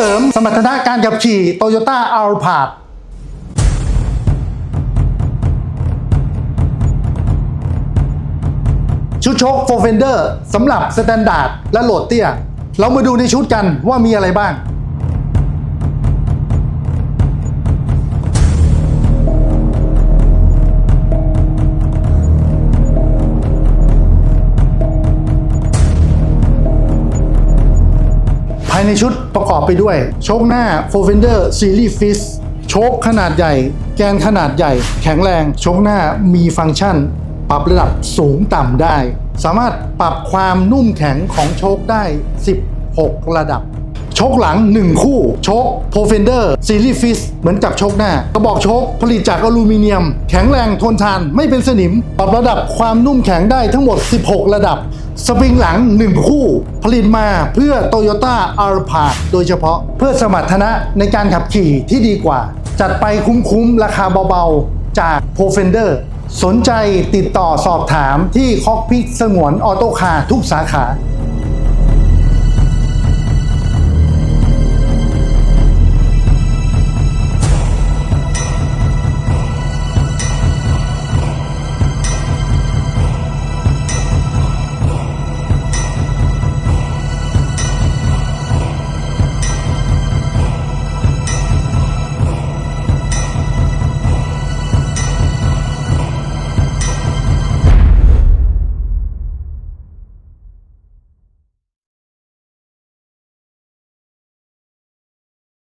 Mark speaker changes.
Speaker 1: เสริมสมรรถนะการขับขี่โตโยต้าอัลพาดชุดโชค4 Fender สำหรับสแตนดาร์ดและโหลดเตี้ย เรามาดูในชุดกันว่ามีอะไรบ้างายในชุดประกอบไปด้วย โชคหน้า f o r Fender Series Fist โชคขนาดใหญ่ แกนขนาดใหญ่ แข็งแรง โชคหน้ามีฟังก์ชัน ปรับระดับสูงต่ำได้ สามารถปรับความนุ่มแข็งของโชคได้ 16 ระดับ ชคหลัง 1 คู่ชค p r o f e n d e r Series Fist เหมือนกับชคหน้ากระบอกชคผลิตจากอลูมิเนียม แข็งแรงทนทานไม่เป็นสนิมปรับระดับความนุ่มแข็งได้ทั้งหมด 16 ระดับสปริงหลัง 1 คู่ ผลิตมาเพื่อ Toyota a l p a r d โดยเฉพาะเพื่อสมรรถนะในการขับขี่ที่ดีกว่า จัดไปคุ้มๆ ราคาเบาๆ จาก p r o f e n d e r สนใจติดต่อสอบถามที่คอกพิกสงวนออโต้คาร์ทุกสาขา